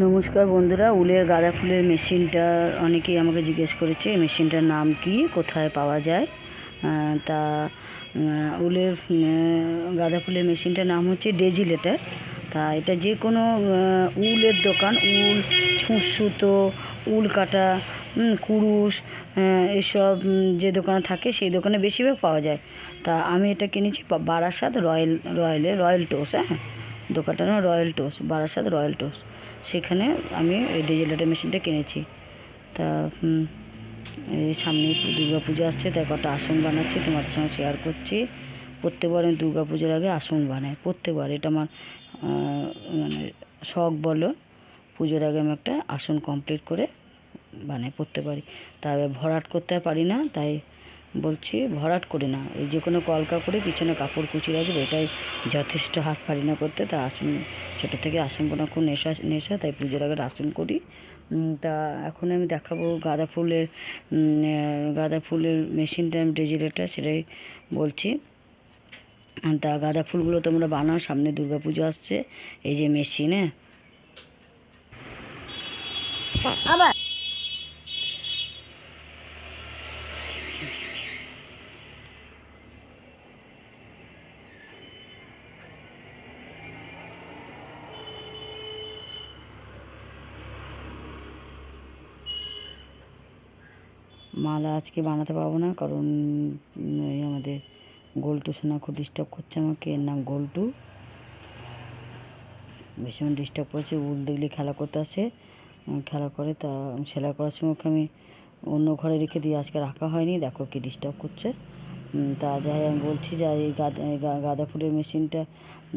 নমস্কার বন্ধুরা, উলের গাঁদা ফুলের মেশিনটা অনেকেই আমাকে জিজ্ঞেস করেছে, এই মেশিনটার নাম কি, কোথায় পাওয়া যায়? তা উলের গাঁদা ফুলের মেশিনটার নাম হচ্ছে ডেজিলেটার। তা, এটা যে কোনো উলের দোকান, উল ছুঁচ সুতো উল কাটা কুরুশ এসব যে দোকানে থাকে, সেই দোকানে বেশিরভাগ পাওয়া যায়। তা, আমি এটা কিনেছি বারাসাত রয়্যাল রয়্যালের রয়্যাল টোস হ্যাঁ। দোকানটার নাম royal toss Barasat royal toss সেখানে আমি এই ডিজিটাল মেশিনটা কিনেছি। তা এই সামনে দুর্গা পুজো আসছে, তাই কটা আসন বানাচ্ছি, তোমাদের সঙ্গে শেয়ার করছি। প্রত্যেকবার আমি দুর্গা পুজোর আগে আসন বানাই, প্রত্যেকবার। এটা আমার মানে শখ বলো, পুজোর আগে আমি একটা আসন কমপ্লিট করে বানাই প্রত্যেকবারই। তাই ভরাট করতে পারি না, তাই বলছি, ভরাট করি না। এই যে কোনো কলকা করে পিছনে কাপড় কুচি রাখব, এটাই যথেষ্ট হাত পারি না করতে, তা আসন, ছোটো থেকে আসন বোনা খুব নেশা নেশা, তাই পুজোর আগে আসন করি। তা এখন আমি দেখাবো গাঁদা ফুলের গাঁদা ফুলের মেশিনটা আমি ডেজিলেটা সেটাই বলছি। তা গাঁদা ফুলগুলো তোমরা বানাও, সামনে দুর্গা পুজো আসছে, এই যে মেশিনে আবার মালা আজকে বানাতে পারব না, কারণ আমাদের গোল্টু সোনা খুব ডিস্টার্ব করছে আমাকে, এর নাম গোল্টু। ভীষণ ডিস্টার্ব করছে, উল দেখলে খেলা করতে আসে খেলা করে, তা, সেলাই করার সময় ওকে আমি অন্য ঘরে রেখে দিয়ে আজকে রাখা হয়নি, দেখো কি ডিস্টার্ব করছে। তা যাই আমি বলছি, যে, এই গাঁদা ফুলের মেশিনটা,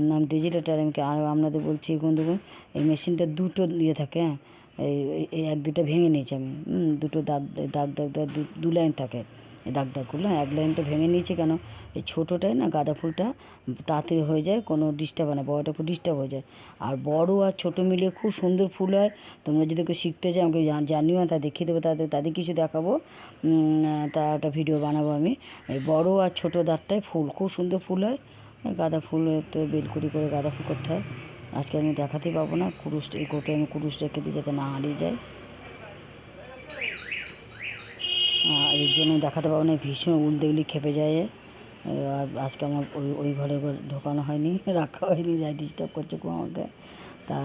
নাম ডিজিটাল আমি আর আপনাদের বলছি বন্ধুগণ, এই মেশিনটা দুটো ইয়ে থাকে হ্যাঁ? এই এক দুটো ভেঙে নিয়েছি আমি। দুটো দাগ দাগ দাগ দাগ, দু- লাইন থাকে। দাগ দাগগুলো এক লাইনটা ভেঙে নিয়েছি কেন? এই ছোটোটায় না, গাঁদা ফুলটা তাড়াতাড়ি হয়ে যায়, কোনো ডিস্টার্ব হয় না, বড়টা খুব ডিস্টার্ব হয়ে যায়। আর বড় আর ছোটো মিলিয়ে খুব সুন্দর ফুল হয়। তোমরা যদি কেউ শিখতে চাও, আমাকে জানিও তা দেখিয়ে দেবো, তাদের তাদের কিছু দেখাবো। তা একটা ভিডিও বানাবো আমি। এই বড় আর ছোটো দাঁতটায় ফুল, খুব সুন্দর ফুল হয়। গাঁদা ফুল তো বেলকুড়ি করে গাঁদা ফুল করতে হয়। আজকে আমি দেখাতে পাবো না, কুরুশ এই কোটে আমি কুরুশ রেখে দিই যাতে না হারিয়ে যায়। আর এর জন্য দেখাতে পাবো না, ভীষণ উল দেখলে খেপে যায়। আজকে আমার ওই ওই ঘরে ঢোকানো হয়নি, রাখা হয়নি, যাই ডিস্টার্ব করছে আমাকে তা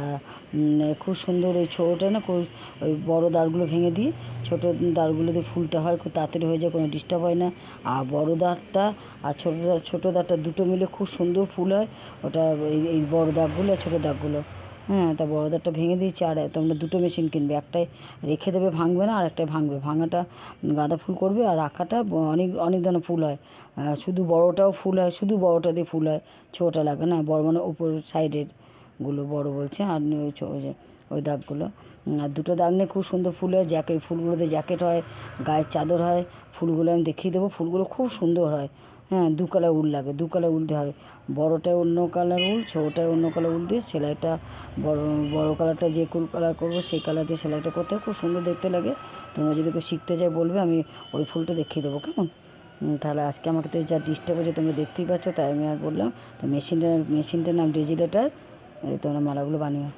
খুব সুন্দর ওই ছোটোটা না ওই বড়ো দাঁড়গুলো ভেঙে দিই। ছোটো দাঁড়গুলো দিয়ে ফুলটা হয়, খুব তাড়াতাড়ি হয়ে যায়, কোনো ডিস্টার্ব হয় না। আর বড়ো দাঁড়টা আর ছোটো দাঁড় ছোটো দাঁড়টা দুটো মিলে খুব সুন্দর ফুল হয়। ওটা এই বড়ো দাগগুলো আর ছোটো দাগগুলো হ্যাঁ তা বড় দাঁতটা ভেঙে দিয়েছি আর তোমরা দুটো মেশিন কিনবে। একটাই রেখে দেবে, ভাঙবে না আর একটাই ভাঙবে। ভাঙাটা গাঁদা ফুল করবে আর রাখাটা অনেক অনেক ধরনের ফুল হয়। শুধু বড়টাও ফুল হয়, শুধু বড়টা দিয়ে ফুল হয়। ছোটোটা লাগে না, বড় মানে উপর সাইডের গুলো বড় বলছে আর ওই ওই দাগগুলো। আর দুটো দাগ নিয়ে খুব সুন্দর ফুল হয় জ্যাকেট ফুলগুলোতে জ্যাকেট হয়, গায়ের চাদর হয়, ফুলগুলো আমি দেখিয়ে দেবো। ফুলগুলো খুব সুন্দর হয়। হ্যাঁ দু কালার উল লাগে, দু কালার উল হবে বড়োটায় অন্য কালার উল, ছোটোটায় অন্য কালার উল দিয়ে সেলাইটা বড় বড়ো কালারটা যে কুল কালার করব সেই কালার দিয়ে সেলাইটা করতে খুব সুন্দর দেখতে লাগে। তোমরা যদি কেউ শিখতে চাই বলবে, আমি ওই ফুলটা দেখিয়ে দেবো, কেমন? তাহলে আজকে আমাকে তো যা ডিস্টার্ব হচ্ছে তোমরা দেখতেই পাচ্ছ, তাই আমি আর বললাম, তো মেশিনটা মেশিনটার নাম ডিজিলেটার তোমরা মালাগুলো বানিও